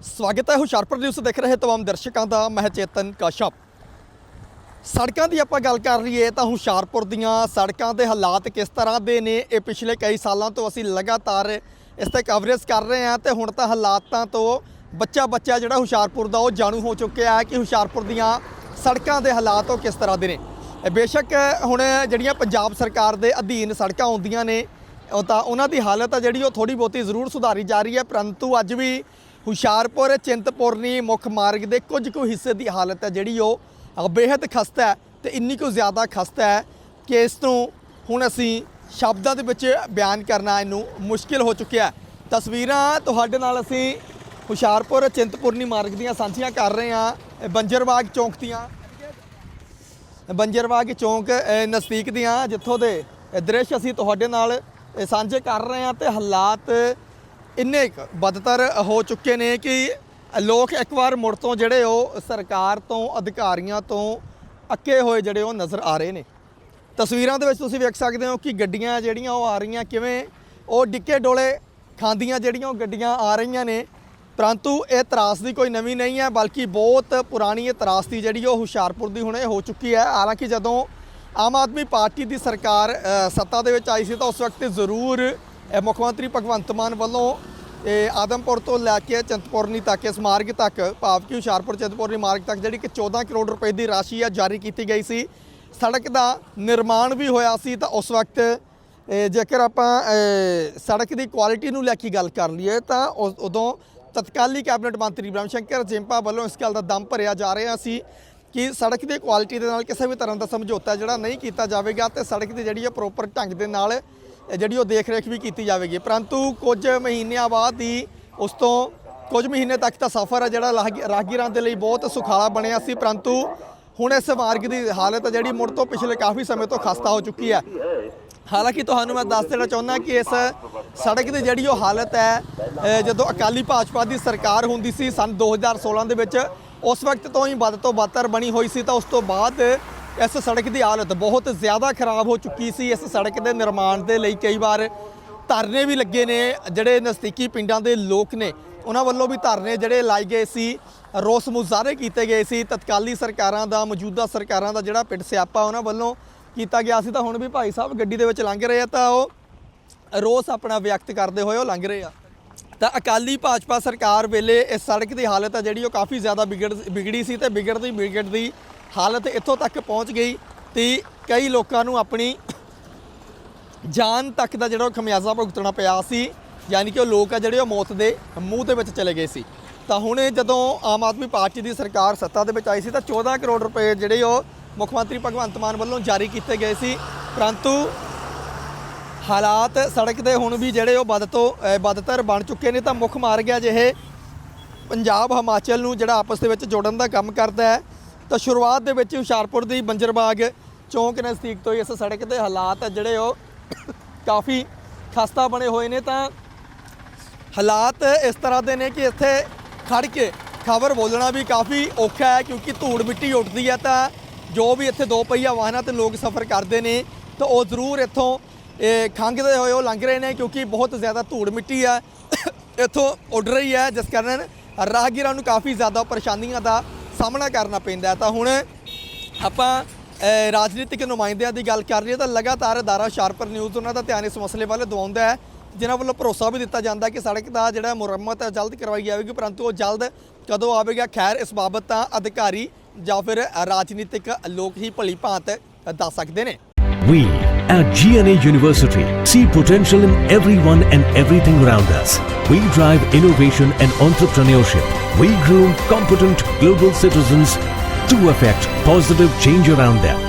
ਸਵਾਗਤ ਹੈ ਹੁਸ਼ਿਆਰਪੁਰ ਨਿਊਜ਼ ਦੇਖ ਰਹੇ ਤਮਾਮ ਦਰਸ਼ਕਾਂ ਦਾ, ਮੈਂ ਚੇਤਨ ਕਾਸ਼ਪ। ਸੜਕਾਂ ਦੀ ਆਪਾਂ ਗੱਲ ਕਰ ਲਈਏ ਤਾਂ ਹੁਸ਼ਿਆਰਪੁਰ ਦੀਆਂ ਸੜਕਾਂ ਦੇ ਹਾਲਾਤ ਕਿਸ ਤਰ੍ਹਾਂ ਦੇ ਨੇ, ਇਹ ਪਿਛਲੇ ਕਈ ਸਾਲਾਂ ਤੋਂ ਅਸੀਂ ਲਗਾਤਾਰ ਇਸ ਤੇ ਕਵਰੇਜ ਕਰ ਰਹੇ ਹਾਂ ਤੇ ਹੁਣ ਤਾਂ ਹਾਲਾਤਾਂ ਤੋਂ ਬੱਚਾ ਬੱਚਾ ਜਿਹੜਾ ਹੁਸ਼ਿਆਰਪੁਰ ਦਾ, ਉਹ ਜਾਣੂ ਹੋ ਚੁੱਕਿਆ ਹੈ ਕਿ ਹੁਸ਼ਿਆਰਪੁਰ ਦੀਆਂ ਸੜਕਾਂ ਦੇ ਹਾਲਾਤ ਉਹ ਕਿਸ ਤਰ੍ਹਾਂ ਦੇ ਨੇ। ਬੇਸ਼ੱਕ ਹੁਣ ਜਿਹੜੀਆਂ ਪੰਜਾਬ ਸਰਕਾਰ ਦੇ ਅਧੀਨ ਸੜਕਾਂ ਆਉਂਦੀਆਂ ਨੇ, ਉਹ ਤਾਂ ਉਹਨਾਂ ਦੀ ਹਾਲਤ ਆ ਜਿਹੜੀ ਉਹ ਥੋੜੀ ਬਹੁਤੀ ਜ਼ਰੂਰ ਸੁਧਾਰੀ ਜਾ ਰਹੀ ਹੈ, ਪਰੰਤੂ ਅੱਜ ਵੀ ਹੁਸ਼ਿਆਰਪੁਰ ਚਿੰਤਪੁਰਨੀ ਮੁੱਖ ਮਾਰਗ ਦੇ ਕੁਝ ਕੁ ਹਿੱਸੇ ਦੀ ਹਾਲਤ ਹੈ ਜਿਹੜੀ ਉਹ ਅ, ਬੇਹੱਦ ਖਸਤਾ ਹੈ ਤੇ ਇੰਨੀ ਕੁ ਜ਼ਿਆਦਾ ਖਸਤਾ ਹੈ ਕਿ ਇਸ ਤੋਂ ਹੁਣ ਅਸੀਂ ਸ਼ਬਦਾਂ ਦੇ ਵਿੱਚ ਬਿਆਨ ਕਰਨਾ ਇਹਨੂੰ ਮੁਸ਼ਕਿਲ ਹੋ ਚੁੱਕਿਆ ਤਸਵੀਰਾਂ ਤੁਹਾਡੇ ਨਾਲ ਅਸੀਂ ਹੁਸ਼ਿਆਰਪੁਰ ਚਿੰਤਪੁਰਨੀ ਮਾਰਗ ਦੀਆਂ ਸਾਂਝੀਆਂ ਕਰ ਰਹੇ ਹਾਂ। ਬੰਜਰਵਾਗ ਚੌਂਕ ਦੀਆਂ। ਬੰਜਰਵਾਗ ਚੌਂਕ ਅ, ਨਜ਼ਦੀਕ ਦੀਆਂ ਜਿੱਥੋਂ ਦੇ ਦ੍ਰਿਸ਼ ਅਸੀਂ ਤੁਹਾਡੇ ਨਾਲ ਸਾਂਝੇ ਕਰ ਰਹੇ ਹਾਂ ਤੇ ਹਾਲਾਤ ਇੰਨੇ ਬਦਤਰ ਹੋ ਚੁੱਕੇ ਨੇ ਕਿ ਲੋਕ ਇੱਕ ਵਾਰ ਮੁੜ ਤੋਂ ਜਿਹੜੇ ਉਹ ਸਰਕਾਰ ਤੋਂ, ਅਧਿਕਾਰੀਆਂ ਤੋਂ ਅੱਕੇ ਹੋਏ ਜਿਹੜੇ ਉਹ ਨਜ਼ਰ ਆ ਰਹੇ ਨੇ। ਤਸਵੀਰਾਂ ਦੇ ਵਿੱਚ ਤੁਸੀਂ ਵੇਖ ਸਕਦੇ ਹੋ ਕਿ ਗੱਡੀਆਂ ਜਿਹੜੀਆਂ ਉਹ ਆ ਰਹੀਆਂ, ਕਿਵੇਂ ਉਹ ਡਿੱਕੇ ਡੋਲੇ ਖਾਂਦੀਆਂ ਜਿਹੜੀਆਂ ਉਹ ਗੱਡੀਆਂ ਆ ਰਹੀਆਂ ਨੇ। ਪਰੰਤੂ ਇਹ ਤਰਾਸਦੀ ਕੋਈ ਨਵੀਂ ਨਹੀਂ ਹੈ, ਬਲਕਿ ਬਹੁਤ ਪੁਰਾਣੀ ਇਹ ਤਰਾਸਦੀ ਜਿਹੜੀ ਉਹ ਹੁਸ਼ਿਆਰਪੁਰ ਦੀ ਹੁਣੇ ਹੋ ਚੁੱਕੀ ਹੈ। ਹਾਲਾਂਕਿ ਜਦੋਂ ਆਮ ਆਦਮੀ ਪਾਰਟੀ ਦੀ ਸਰਕਾਰ ਸੱਤਾ ਦੇ ਵਿੱਚ ਆਈ ਸੀ ਤਾਂ ਉਸ ਵਕਤ ਜ਼ਰੂਰ ਮੁੱਖ ਮੰਤਰੀ ਭਗਵੰਤ ਮਾਨ ਵੱਲੋਂ ਇਹ ਆਦਮਪੁਰ ਤੋਂ ਲੈ ਕੇ ਚਿੰਤਪੁਰਨੀ ਤੱਕ, ਇਸ ਮਾਰਗ ਤੱਕ ਭਾਵ ਕਿ ਹੁਸ਼ਿਆਰਪੁਰ ਚਿੰਤਪੁਰਨੀ ਮਾਰਗ ਤੱਕ, ਜਿਹੜੀ ਕਿ 14 ਕਰੋੜ ਰੁਪਏ ਦੀ ਰਾਸ਼ੀ ਆ, ਜਾਰੀ ਕੀਤੀ ਗਈ ਸੀ। ਸੜਕ ਦਾ ਨਿਰਮਾਣ ਵੀ ਹੋਇਆ ਸੀ ਤਾਂ ਉਸ ਵਕਤ ਜੇਕਰ ਆਪਾਂ ਸੜਕ ਦੀ ਕੁਆਲਿਟੀ ਨੂੰ ਲੈ ਕੇ ਗੱਲ ਕਰ ਲਈਏ ਤਾਂ ਉਦੋਂ ਤਤਕਾਲੀ ਕੈਬਨਿਟ ਮੰਤਰੀ ਬ੍ਰਹਮ ਸ਼ੰਕਰ ਜਿੰਪਾ ਵੱਲੋਂ ਇਸ ਗੱਲ ਦਾ ਦਮ ਭਰਿਆ ਜਾ ਰਿਹਾ ਸੀ ਕਿ ਸੜਕ ਦੀ ਕੁਆਲਿਟੀ ਦੇ ਨਾਲ ਕਿਸੇ ਵੀ ਤਰ੍ਹਾਂ ਦਾ ਸਮਝੌਤਾ ਜਿਹੜਾ ਨਹੀਂ ਕੀਤਾ ਜਾਵੇਗਾ ਤੇ ਸੜਕ ਦੀ ਜਿਹੜੀ ਹੈ ਪ੍ਰੋਪਰ ਢੰਗ ਦੇ ਨਾਲ ਜਿਹੜੀ ਉਹ ਦੇਖ ਰੇਖ ਵੀ ਕੀਤੀ ਜਾਵੇਗੀ। ਪਰੰਤੂ ਕੁਝ ਮਹੀਨਿਆਂ ਬਾਅਦ ਹੀ ਉਸ ਤੋਂ ਕੁਝ ਮਹੀਨੇ ਤੱਕ ਤਾਂ ਸਫ਼ਰ ਹੈ ਜਿਹੜਾ ਰਾਹਗੀ- ਰਾਹਗੀਰਾਂ ਦੇ ਲਈ ਬਹੁਤ ਸੁਖਾਲਾ ਬਣਿਆ ਸੀ। ਪਰੰਤੂ ਹੁਣ ਇਸ ਮਾਰਗ ਦੀ ਹਾਲਤ ਜਿਹੜੀ ਮੁੜ ਤੋਂ ਪਿਛਲੇ ਕਾਫੀ ਸਮੇਂ ਤੋਂ ਖਸਤਾ ਹੋ ਚੁੱਕੀ ਹੈ ਹਾਲਾਂਕਿ ਤੁਹਾਨੂੰ ਮੈਂ ਦੱਸ ਦੇਣਾ ਚਾਹੁੰਦਾ ਕਿ ਇਸ ਸੜਕ ਦੀ ਜਿਹੜੀ ਉਹ ਹਾਲਤ ਹੈ ਜਦੋਂ ਅਕਾਲੀ ਭਾਜਪਾ ਦੀ ਸਰਕਾਰ ਹੁੰਦੀ ਸੀ ਸਨ 2016 ਦੇ ਵਿੱਚ, ਉਸ ਵਕਤ ਤੋਂ ਹੀ ਵੱਧ ਤੋਂ ਬਦਤਰ ਬਣੀ ਹੋਈ ਸੀ, ਤਾਂ ਉਸ ਤੋਂ ਬਾਅਦ ਇਸ ਸੜਕ ਦੀ ਹਾਲਤ ਬਹੁਤ ਜ਼ਿਆਦਾ ਖਰਾਬ ਹੋ ਚੁੱਕੀ ਸੀ। ਇਸ ਸੜਕ ਦੇ ਨਿਰਮਾਣ ਦੇ ਲਈ ਕਈ ਵਾਰ ਧਰਨੇ ਵੀ ਲੱਗੇ ਨੇ, ਜਿਹੜੇ ਨਜ਼ਦੀਕੀ ਪਿੰਡਾਂ ਦੇ ਲੋਕ ਨੇ। ਉਹਨਾਂ ਵੱਲੋਂ ਵੀ ਧਰਨੇ ਜਿਹੜੇ ਲਾਏ ਗਏ ਸੀ, ਰੋਸ ਮੁਜ਼ਾਹਰੇ ਕੀਤੇ ਗਏ ਸੀ। ਤਤਕਾਲੀ ਸਰਕਾਰਾਂ ਦਾ, ਮੌਜੂਦਾ ਸਰਕਾਰਾਂ ਦਾ ਜਿਹੜਾ ਪਿੰਡ ਸਿਆਪਾ, ਉਹਨਾਂ ਵੱਲੋਂ ਕੀਤਾ ਗਿਆ ਸੀ। ਤਾਂ ਹੁਣ ਵੀ ਭਾਈ ਸਾਹਿਬ ਗੱਡੀ ਦੇ ਵਿੱਚ ਲੰਘ ਰਹੇ ਆ, ਤਾਂ ਉਹ ਰੋਸ ਆਪਣਾ ਵਿਅਕਤ ਕਰਦੇ ਹੋਏ ਉਹ ਲੰਘ ਰਹੇ ਆ। ਤਾਂ ਅਕਾਲੀ ਭਾਜਪਾ ਸਰਕਾਰ ਵੇਲੇ ਇਸ ਸੜਕ ਦੀ ਹਾਲਤ ਆ ਜਿਹੜੀ ਉਹ ਕਾਫੀ ਜ਼ਿਆਦਾ ਵਿਗੜ ਵਿਗੜੀ ਸੀ ਤੇ ਵਿਗੜਦੀ ਵਿਗੜਦੀ ਹਾਲਤ ਇੱਥੋਂ ਤੱਕ ਪਹੁੰਚ ਗਈ ਤੇ ਕਈ ਲੋਕਾਂ ਨੂੰ ਆਪਣੀ ਜਾਨ ਤੱਕ ਦਾ ਜਿਹੜਾ ਉਹ ਖਮਿਆਜ਼ਾ ਭੁਗਤਣਾ ਪਿਆ ਸੀ, ਯਾਨੀ ਕਿ ਉਹ ਲੋਕ ਆ ਜਿਹੜੇ ਉਹ ਮੌਤ ਦੇ ਮੂੰਹ ਦੇ ਵਿੱਚ ਚਲੇ ਗਏ ਸੀ। ਤਾਂ ਹੁਣ ਜਦੋਂ ਆਮ ਆਦਮੀ ਪਾਰਟੀ ਦੀ ਸਰਕਾਰ ਸੱਤਾ ਦੇ ਵਿੱਚ ਆਈ ਸੀ ਤਾਂ 14 ਕਰੋੜ ਰੁਪਏ ਜਿਹੜੇ ਉਹ ਮੁੱਖ ਮੰਤਰੀ ਭਗਵੰਤ ਮਾਨ ਵੱਲੋਂ ਜਾਰੀ ਕੀਤੇ ਗਏ ਸੀ। ਪਰੰਤੂ ਹਾਲਾਤ ਸੜਕ ਦੇ ਹੁਣ ਵੀ ਜਿਹੜੇ ਉਹ ਵੱਧ ਤੋਂ ਵੱਧਤਰ ਬਣ ਚੁੱਕੇ ਨੇ ਤਾਂ ਮੁੱਖ ਮਾਰਗ ਹੈ ਜਿਹੇ ਪੰਜਾਬ, ਹਿਮਾਚਲ ਨੂੰ ਜਿਹੜਾ ਆਪਸ ਦੇ ਵਿੱਚ ਜੋੜਨ ਦਾ ਕੰਮ ਕਰਦਾ ਹੈ। ਤਾਂ ਸ਼ੁਰੂਆਤ ਦੇ ਵਿੱਚ ਹੁਸ਼ਿਆਰਪੁਰ ਦੀ ਬੰਜਰਬਾਗ ਚੌਂਕ ਨਜ਼ਦੀਕ ਤੋਂ ਹੀ ਇਸ ਸੜਕ ਦੇ ਹਾਲਾਤ ਹੈ ਜਿਹੜੇ ਉਹ ਕਾਫੀ ਖਸਤਾ ਬਣੇ ਹੋਏ ਨੇ ਤਾਂ ਹਾਲਾਤ ਇਸ ਤਰ੍ਹਾਂ ਦੇ ਨੇ ਕਿ ਇੱਥੇ ਖੜ ਕੇ ਖਬਰ ਬੋਲਣਾ ਵੀ ਕਾਫੀ ਔਖਾ ਹੈ ਕਿਉਂਕਿ ਧੂੜ ਮਿੱਟੀ ਉੱਡਦੀ ਹੈ ਤਾਂ ਜੋ ਵੀ ਇੱਥੇ ਦੋ ਪਹੀਆ ਵਾਹਨਾਂ ਤੇ ਲੋਕ ਸਫ਼ਰ ਕਰਦੇ ਨੇ ਤਾਂ ਉਹ ਜ਼ਰੂਰ ਇੱਥੋਂ, ਇਹ ਖੰਘਦੇ ਹੋਏ ਉਹ ਲੰਘ ਰਹੇ ਨੇ ਕਿਉਂਕਿ ਬਹੁਤ ਜ਼ਿਆਦਾ ਧੂੜ ਮਿੱਟੀ ਹੈ ਇੱਥੋਂ ਉੱਡ ਰਹੀ ਹੈ, ਜਿਸ ਕਾਰਨ ਰਾਹਗੀਰਾਂ ਨੂੰ ਕਾਫੀ ਜ਼ਿਆਦਾ ਪਰੇਸ਼ਾਨੀਆਂ ਦਾ ਸਾਹਮਣਾ ਕਰਨਾ ਪੈਂਦਾ ਤਾਂ ਹੁਣ ਆਪਾਂ ਰਾਜਨੀਤਿਕ ਨੁਮਾਇੰਦਿਆਂ ਦੀ ਗੱਲ ਕਰ ਲਈਏ ਤਾਂ ਲਗਾਤਾਰ ਅਦਾਰਾ ਸ਼ਾਰਪਰ ਨਿਊਜ਼ ਉਹਨਾਂ ਦਾ ਧਿਆਨ ਇਸ ਮਸਲੇ ਵੱਲ ਦਵਾਉਂਦਾ ਹੈ, ਜਿਨ੍ਹਾਂ ਵੱਲੋਂ ਭਰੋਸਾ ਵੀ ਦਿੱਤਾ ਜਾਂਦਾ ਕਿ ਸੜਕ ਦਾ ਜਿਹੜਾ ਮੁਰੰਮਤ ਹੈ, ਜਲਦ ਕਰਵਾਈ ਜਾਵੇਗੀ, ਪਰੰਤੂ ਉਹ ਜਲਦ ਕਦੋਂ ਆਵੇਗਾ ਖੈਰ, ਇਸ ਬਾਬਤ ਤਾਂ ਅਧਿਕਾਰੀ ਜਾਂ ਫਿਰ ਰਾਜਨੀਤਿਕ ਲੋਕ ਹੀ ਭਲੀ ਭਾਂਤ ਦੱਸ ਸਕਦੇ ਨੇ We at GNA University see potential in everyone and everything around us. We drive innovation and entrepreneurship. We groom competent global citizens to affect positive change around them.